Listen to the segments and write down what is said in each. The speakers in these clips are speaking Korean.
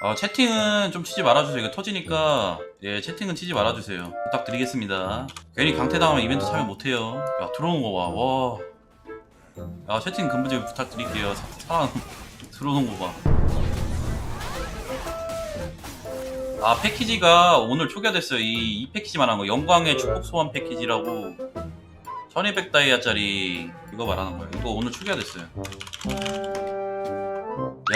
어, 채팅은 좀 치지 말아주세요. 이거 터지니까 예 채팅은 치지 말아주세요. 부탁드리겠습니다. 괜히 강퇴당하면 이벤트 참여 못해요. 야 들어오는 거 봐. 와. 야 채팅 근본적으로 부탁드릴게요. 사- 사람 들어오는 거 봐. 아 패키지가 오늘 초기화됐어요. 이, 이 패키지 말하는 거 영광의 축복 소원 패키지라고 1200 다이아짜리 이거 말하는 거예요. 이거 오늘 초기화됐어요.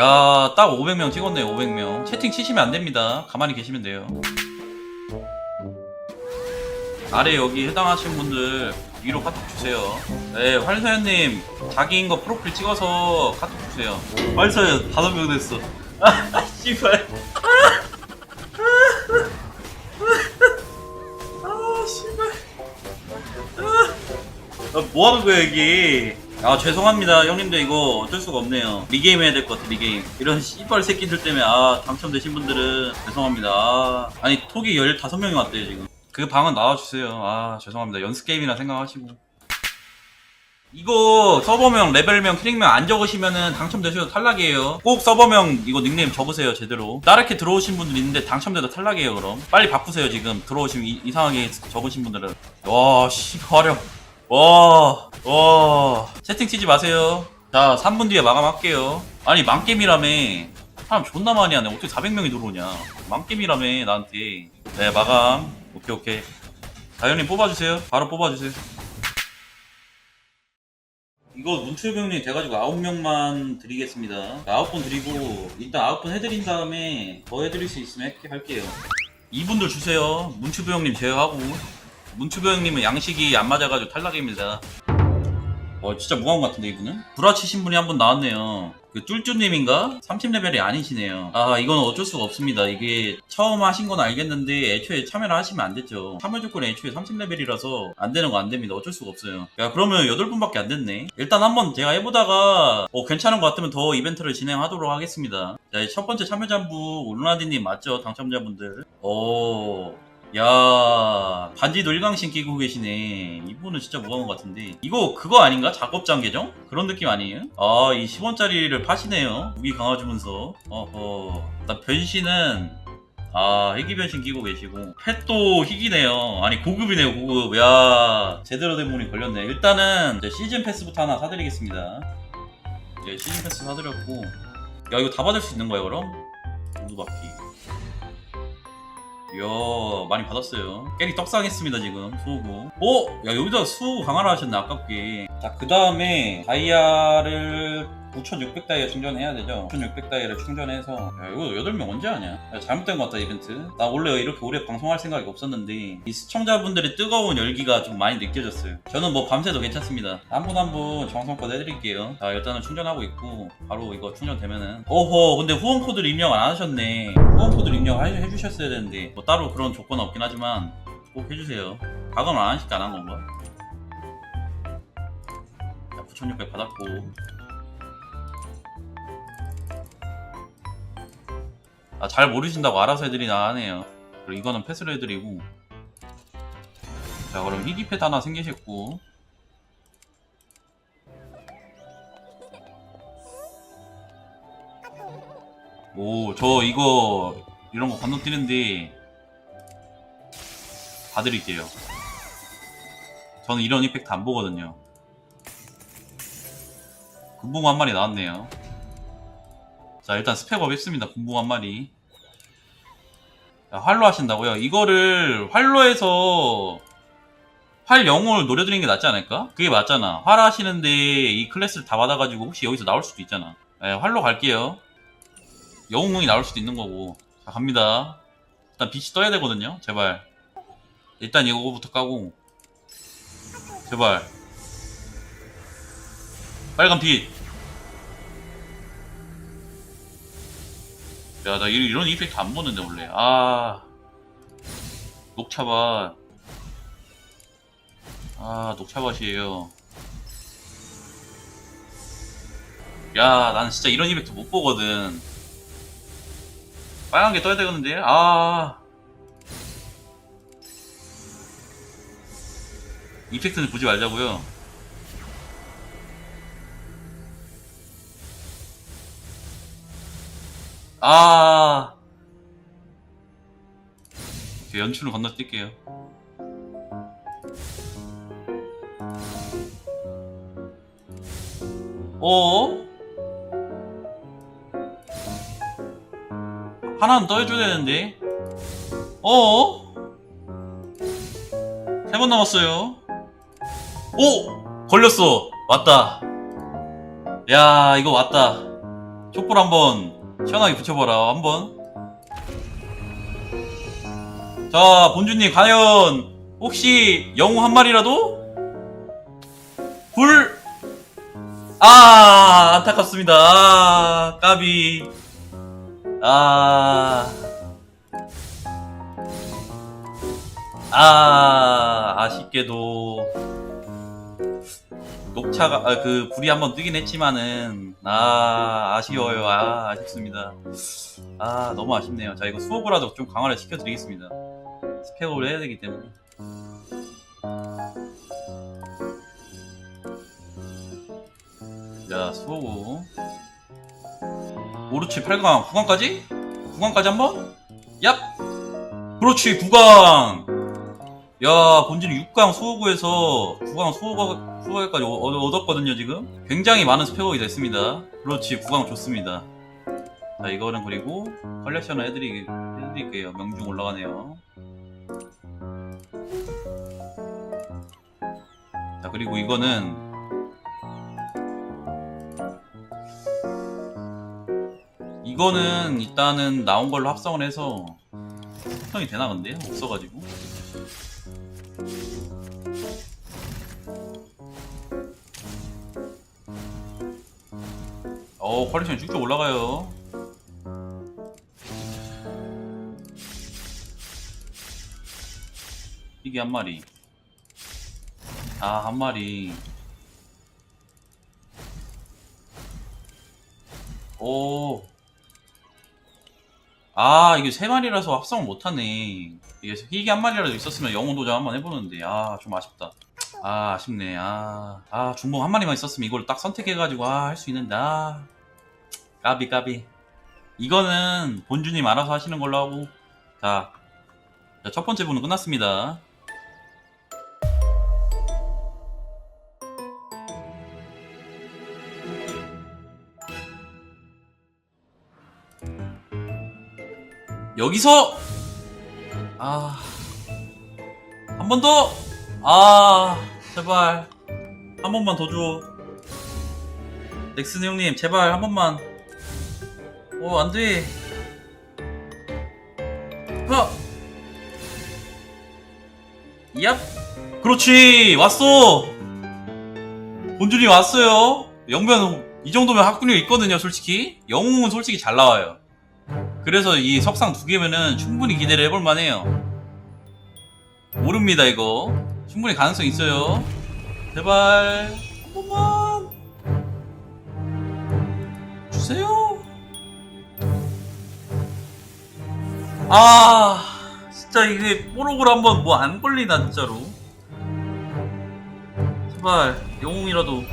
야, 딱 500명 찍었네요, 500명. 채팅 치시면 안 됩니다. 가만히 계시면 돼요. 아래 여기 해당하신 분들 위로 카톡 주세요. 네, 활서연님, 자기인 거 프로필 찍어서 카톡 주세요. 활서연, 다섯 명 됐어. 아, 씨발. 아, 씨발. 아, 뭐 하는 거야, 여기? 아, 죄송합니다. 형님들 이거 어쩔 수가 없네요. 리게임 해야 될 것 같아, 리게임. 이런 씨발 새끼들 때문에, 아, 당첨되신 분들은 죄송합니다. 아, 아니, 톡이 15명이 왔대요, 지금. 그 방은 나와주세요. 아, 죄송합니다. 연습게임이라 생각하시고. 이거 서버명, 레벨명, 트릭명 안 적으시면은 당첨되셔도 탈락이에요. 꼭 서버명 이거 닉네임 적으세요, 제대로. 다르게 들어오신 분들 있는데 당첨돼도 탈락이에요, 그럼. 빨리 바꾸세요, 지금. 들어오시면 이, 이상하게 적으신 분들은. 와, 씨, 화력. 와, 와. 채팅 치지 마세요. 자, 3분 뒤에 마감할게요. 아니, 망게임이라며. 사람 존나 많이 하네. 어떻게 400명이 들어오냐. 망게임이라며, 나한테. 네, 마감. 오케이, 오케이. 다현님 뽑아주세요. 바로 뽑아주세요. 이거 문출병님 돼가지고 9명만 드리겠습니다. 9분 드리고, 일단 9분 해드린 다음에 더 해드릴 수 있으면 할게- 할게요. 이분들 주세요. 문출병님 제외하고. 문추병님은 양식이 안 맞아가지고 탈락입니다. 어 진짜 것 같은데 이분은? 구라치신 분이 한 분 나왔네요. 그 쫄쫄님인가? 30레벨이 아니시네요. 아 이건 어쩔 수가 없습니다. 이게 처음 하신 건 알겠는데 애초에 참여를 하시면 안 됐죠. 참여 조건이 애초에 30레벨이라서 안 되는 거 안 됩니다. 어쩔 수가 없어요. 야 그러면 8분밖에 안 됐네. 일단 한번 제가 해보다가 어, 괜찮은 것 같으면 더 이벤트를 진행하도록 하겠습니다. 자, 첫 번째 참여자분 올라디님 맞죠? 당첨자분들. 오. 야 반지도 일강신 끼고 계시네. 이분은 진짜 무거운 것 같은데. 이거 그거 아닌가? 작업장 계정? 그런 느낌 아니에요? 아 이 10원짜리를 파시네요. 무기 강화 주면서. 어허. 일단 변신은 아 희귀 변신 끼고 계시고. 펫도 희귀네요. 아니 고급이네요 고급. 야 제대로 된 분이 걸렸네. 일단은 이제 시즌 패스부터 하나 사드리겠습니다. 예 시즌 패스 사드렸고. 야 이거 다 받을 수 있는 거예요 그럼? 우두바퀴 이야 많이 받았어요. 깨리 떡상했습니다 지금. 수호구. 오! 야 여기다 수호구 강화를 하셨네 아깝게. 자 그 다음에 다이아를 9600 다이아 충전해야 되죠? 9600 다이아를 충전해서. 야 이거 8명 언제 하냐? 야, 잘못된 것 같다 이벤트. 나 원래 이렇게 오래 방송할 생각이 없었는데 이 시청자분들의 뜨거운 열기가 좀 많이 느껴졌어요. 저는 뭐 밤새도 괜찮습니다. 한 분 한 분 정성껏 해드릴게요. 자 일단은 충전하고 있고 바로 이거 충전되면은. 어허 근데 후원 코드를 입력 안 하셨네. 후원 코드를 입력 해- 해주셨어야 되는데 뭐 따로 그런 조건은 없긴 하지만 꼭 해주세요. 가감을 안 하니까 안 한 건가? 자9600 받았고 아, 잘 모르신다고 알아서 해드리나 하네요. 그리고 이거는 패스를 해드리고. 자, 그럼 희귀 패드 하나 생기셨고. 오, 저 이거, 이런 거 건너뛰는데, 봐드릴게요. 저는 이런 이펙트 안 보거든요. 금붕어 한 마리 나왔네요. 자 일단 스펙업 했습니다. 군붕 한 마리. 자, 활로 하신다고요? 이거를 활로에서 활 영웅을 노려드리는 게 낫지 않을까? 그게 맞잖아. 활 하시는데 이 클래스를 다 받아가지고 혹시 여기서 나올 수도 있잖아. 네, 활로 갈게요. 영웅이 나올 수도 있는 거고. 자 갑니다. 일단 빛이 떠야 되거든요. 제발. 일단 이거부터 까고. 제발. 빨간 빛 야, 나 이런, 이펙트 안 보는데, 원래. 아. 녹차밭. 아, 녹차밭이에요. 야, 나는 진짜 이런 이펙트 못 보거든. 빨간 게 떠야 되겠는데? 아. 이펙트는 보지 말자고요. 아. 저 연출을 건너뛸게요. 어? 하나는 떠해줘야 되는데. 어? 세 번 남았어요. 오! 걸렸어. 왔다. 야, 이거 왔다. 촛불 한번 시원하게 붙여봐라. 한번. 자, 본주님, 과연 혹시 영웅 한 마리라도? 불! 아, 안타깝습니다. 아, 까비. 아. 아, 아쉽게도. 녹차가, 아, 그, 불이 한번 뜨긴 했지만은, 아, 아쉬워요. 아, 아쉽습니다. 아, 너무 아쉽네요. 자, 이거 수업이라도 좀 강화를 시켜드리겠습니다. 스펙업을 해야 되기 때문에. 자, 수호구. 오르치 8강, 9강까지? 9강까지 한 번? 얍! 그렇지, 9강! 야, 본진이 6강 수호구에서 9강 수호구, 수호구까지 얻었거든요, 지금? 굉장히 많은 스펙업이 됐습니다. 그렇지, 9강 좋습니다. 자, 이거는 그리고 컬렉션을 해드리, 해드릴게요. 명중 올라가네요. 자, 그리고 이거는 이거는 일단은 나온 걸로 합성을 해서 합성이 되나 근데? 없어가지고 어 퀄리션이 쭉쭉 올라가요 이게 한 마리 아 한 마리 오 아, 이게 세 마리라서 합성을 못하네. 이게 희귀 한 마리라도 있었으면 영웅 도전 한번 해보는데, 아, 좀 아쉽다. 아, 아쉽네. 아, 아, 중복 한 마리만 있었으면 이걸 딱 선택해가지고, 아, 할 수 있는데, 아. 까비, 까비. 이거는 본주님 알아서 하시는 걸로 하고, 자. 자, 첫 번째 분은 끝났습니다. 여기서 아 한 번 더! 아 제발 한 번만 더 줘. 넥슨 형님 제발 한 번만. 어 안돼. 하. 얍. 그렇지 왔어. 본준이 왔어요. 영변 이 정도면 학군이 있거든요 솔직히. 영웅은 솔직히 잘 나와요. 그래서 이 석상 두 개면은 충분히 기대를 해볼 만 해요. 모릅니다 이거. 충분히 가능성 있어요. 제발 한번 아 진짜 이게 뽀록을 한번 뭐 안 걸리나 진짜로. 제발 영웅이라도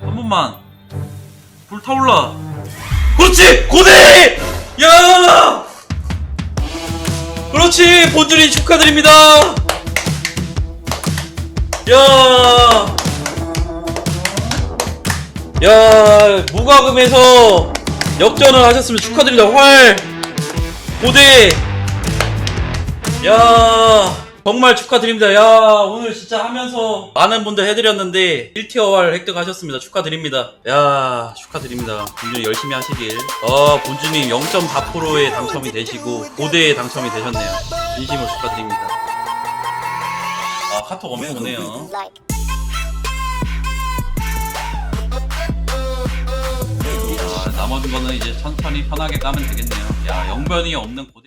한 번만. 불타올라. 그렇지! 고대! 야! 그렇지! 본준이 축하드립니다! 야! 야, 무과금에서 역전을 하셨으면 축하드립니다. 활! 고대! 야! 정말 축하드립니다. 야, 오늘 진짜 하면서 많은 분들 해드렸는데 1티어 활 획득하셨습니다. 축하드립니다. 야, 축하드립니다. 본준이 열심히 하시길. 어, 본준님 0.4%에 당첨이 되시고 고대에 당첨이 되셨네요. 진심으로 축하드립니다. 아, 카톡 엄청 오네요. 나머지 거는 이제 천천히 편하게 까면 되겠네요. 야, 영변이 없는 고대.